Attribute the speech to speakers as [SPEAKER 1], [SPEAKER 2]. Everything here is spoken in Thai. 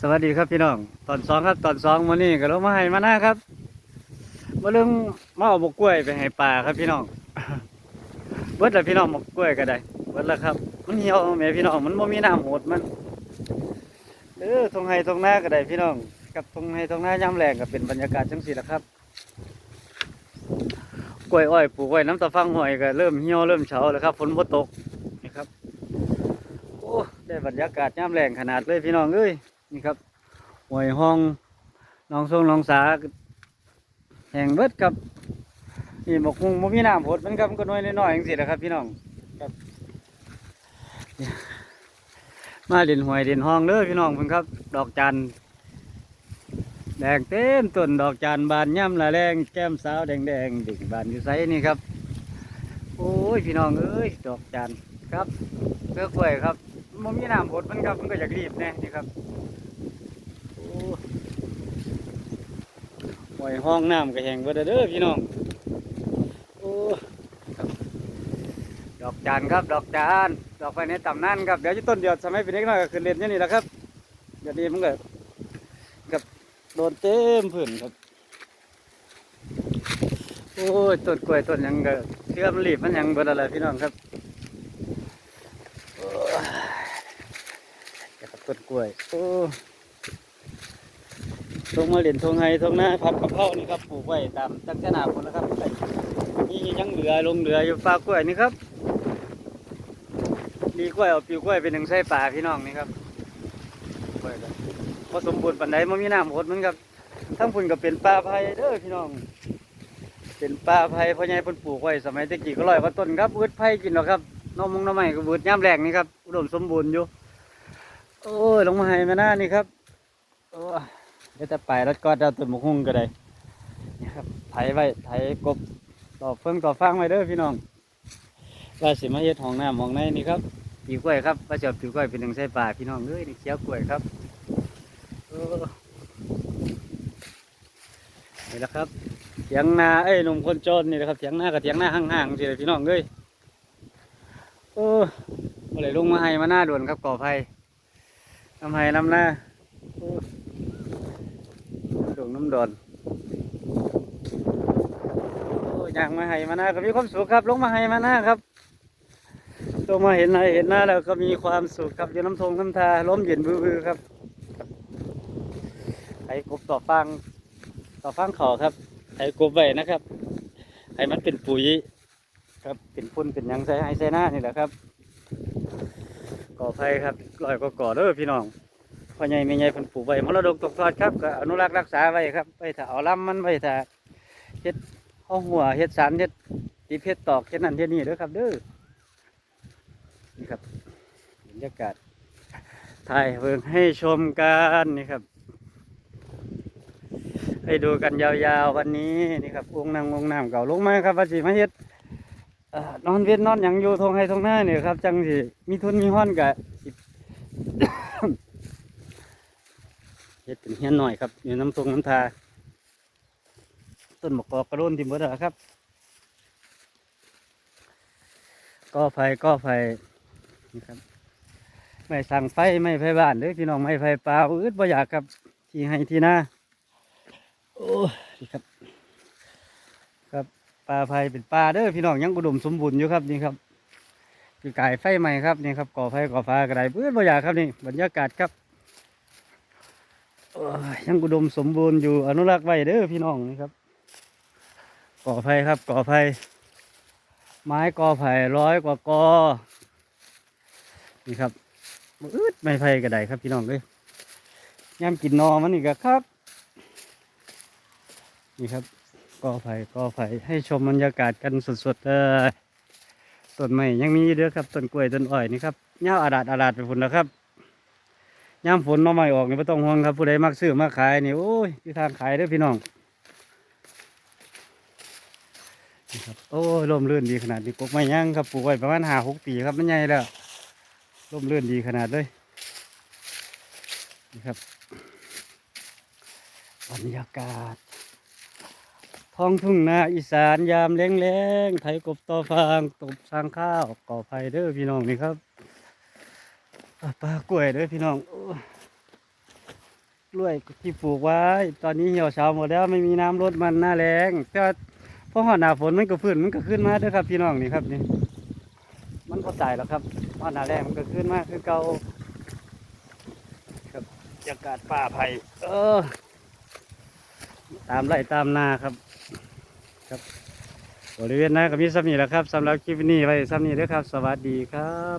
[SPEAKER 1] สวัสดีครับพี่น้อง ตอนสองครับตอนสองวันนี้ก็ลงมาให้มาหน้าครับมาเรื่องมาเอาบกกล้วยไปให้ปลาครับพี่น้องเบิดแล้วพี่น้องบกกล้วยก็ได้เบิดแล้วครับ มันเหี่ยวแม่พี่น้องมันบ่มีน้ำโหดมันเออทงไห้ทงหน้าก็ได้พี่น้อง กับทงไห้ทงหน้ายามแรงก็เป็นบรรยากาศจังสี่ละครับกล้วยอ้อยปลูกไว้น้ำตะฟังหอยก็เริ่มเหี่ยวเริ่มเฉาแล้วครับฝนบ่ตกนี่ครับโอ้ได้บรรยากาศยามแรงขนาดเลยพี่น้องเอ้ย นี่ครับหวยห้องหน้องทรงหน้องสาแห่งเบิดครับนี่บกมุงบ่มีน้ำผดมันครับมันก็น้อยน้อยๆจังซี่แหละครับ พี่น้องครับเนี่ยมาเด่นหวยเด่นห้องเด้อพี่น้องเพิ่นครับ ดอกจันทร์แดงเต็มต้นดอกจันทร์บานย่ำละแรงแก้มสาวแดงแดงๆดิ่งบานอยู่ไสนี่ครับ โอ้ยพี่น้องเอ้ยดอกจันทร์ครับเลือกกล้วยครับ มันมีน้ำผดมันครับมันก็อยากรีบแน่นี่ครับโอ้หอยห้องน้ำก็แห้งเบิดเด้อพี่น้องโอ้ดอกจานครับ ดอกจานดอกไปในต่ำนานครับเดี๋ยวจะต้นเดียวสมัยเป็นเด็กน้อยก็ขึ้นเล่นอย่นี้แหละครับเดี๋ยวนี้มันก็กับโดนเต็มพื้นครับโอ้ยต้นกล้วยต้นยังก็เชื่อมรีบมันยังเบิดอะไรพี่น้องครับ กับ ต้นกล้วย โอ้ทงมาเล่นทงไห้ทงหน้าพับกระเพรานี่ครับปลูกไว้ตามตั้งขนาดคนนะครับนี่ยังเหลือลงเหลืออยู่ฝากกล้วยนี่ครับมีกล้วยเอาปิวกล้วยเป็นหนึ่งไส้ป่าพี่น้องนี่ครับกล้วยก็พอสมบูรณ์ปันไดมันมีน้ำหดมันครับทั้งพุ่นก็เป็นป่าไผ่เด้อพี่น้อง เป็นป่าไผ่พ่อใหญ่พ่นปลูกไว้สมัยตะกี้ก็ร้อยกว่าต้นครับวืดไผ่กินหรอกครับน้องมงน้องใหม่ก็วืดย่ำแรงนี่ครับอุดมสมบูรณ์อยู่ โอ้ยลงมาให้มาหน้านี่ครับโอ้เดี๋ยวจะไปแล้วก็เอาต้นหมกหุ่งก็ได้นี่ครับไถไว้ไถกบต่อเฟืองต่อฟางไว้เด้อพี่น้องว่าสิมาเฮ็ดห้องน้ำห้องในนี่ครับปีกล้วยครับว่าจะเอาปีกล้วยเป็นหนึ่งใส่ป่าพี่น้องเอ้ยนี่เขียวกล้วยครับนี่แหละครับเถียงนาเอ้ยหนุ่มคนจนนี่แหละครับเถียงนากับเถียงนาห่างๆสิเลยพี่น้องเอ้ยโอ้เมื่อไรลงมาให้มาหน้าด่วนครับก่อไฟ น้ำไห้น้ำหน้าโอ้ดงน้ำดอนอยางมาให้มาหน้าก็มีความสุขครับ ลงมาให้มาหน้าครับตัวมาเห็นไหนเห็นหน้าแล้วก็มีความสุขครับอยู่น้ำทงน้ำทาล้มเย็นบื้อๆครับไอ้กบต่อฟังต่อฟังขอครับไอ้กบไว้นะครับให้มันเป็นปุ๋ยครับเป็นพุ่นเป็นยังใส่ให้ใส่หน้านี่แหละครับ ก่อไฟครับลอยก็ก่อเด้อพี่น้องพ่อใหญ่แม่ใหญ่เพิ่นปลูกไว้มรดกตกทอดครับก็อนุรักษ์รักษาไว้ครับไว้ถ้าเอาลำมันไว้ถ้าเฮ็ดห้องหัวเฮ็ดสารเฮ็ดตีเพชรตอกเฮ็ดนั่นเฮ็ดนี่เด้อครับเด้อนี่ครับบรรยากาศถ่ายเพิ่งให้ชมกันนี่ครับ ให้ดูกันยาวๆวันนี้นี่ครับองนางองน้ำเก่าลงมาครับว่าสิมาเฮ็ด นอนเวียนนอนหยังอยู่ทงไห้ทงหน้าเนี่ยครับจังสิมีทุนมีห้อนกะเฮ็ดเป็นเฮียนหน่อยครับอยู่น้ำทงน้ำทา ต้นมะกอกกระโดนทิ่มเบิดครับ ก็ไฟก็ไฟนี่ครับไม่สั่งไฟไม่ไฟบ้านเด้อพี่น้องไม่ไฟปลาอืดบ่อยากครับที่ให้ที่หน้าโอ้ยครับ ปลาไฟเป็นปลาเด้อพี่น้องยังอุดมสมบูรณ์อยู่ครับนี่ครับ คือกายไฟใหม่ครับนี่ครับก่อไฟก่อฟ้ากระไดเพื่อนบ่อยากครับนี่บรรยากาศครับยังอุดมสมบูรณ์อยู่อนุรักษ์ไว้เด้อพี่น้องนี่ครับ ก่อไฟครับก่อไฟไม้กอไผ่ร้อยกว่ากอนี่ครับอืดไม่ไฟกระไดครับพี่น้องเลยย่ำกินนอมันนี่ก็ครับ นี่ครับ ก็ไผ่ก็ไผ่ให้ชมบรรยากาศกันสดๆเลยต้นไม้ยังมีเด้อครับต้นกล้วยต้นอ้อยนี่ครับเงาอาดาดอาดาดไปฝุ่นแล้วครับย่ามฝนน้อไม้ออกนี่ไม่ต้องห่วงครับผู้ใดมักซื้อมาขายนี่โอ้ยที่ทางขายเด้อพี่น้องนครับโอ้ยร่มรื่นดีขนาดนี้ปลูกไม้ย่างครับปลูกไว้ประมาณห้าหกปีครับมันใหญ่แล้วร่มรื่นดีขนาดเลยนี่ครับบรรยากาศ ท้องทุ่งนาอีสานยามแล้งแงๆไถกบต่อฟางตบสร้างข้าวก่อไฟเด้อพี่น้องนี่ครับอะปลากล้วยเด้อพี่น้องกล้วยที่ปลูกไว้ ตอนนี้เหี่ยวเฉาหมดแล้วไม่มีน้ำรดมันหน้าแรงแต่ว่าพอหอดหน้าฝนมันก็ฟื้นมันก็ขึ้นมาเด้อครับ พี่น้องนี่ครับนี่มันก็ตายแล้วครับหอดหน้าแรงมันก็ขึ้นมาคือเก่าครับบรรยากาศป่าไผ่เออ ตามไร่ตามนาครับ ครับบริเวณนั้นก็มีซ้ำนี่แหละครับสำหรับคลิปนี้ไว้ซ้ำนี้เด้อครับ สวัสดีครับ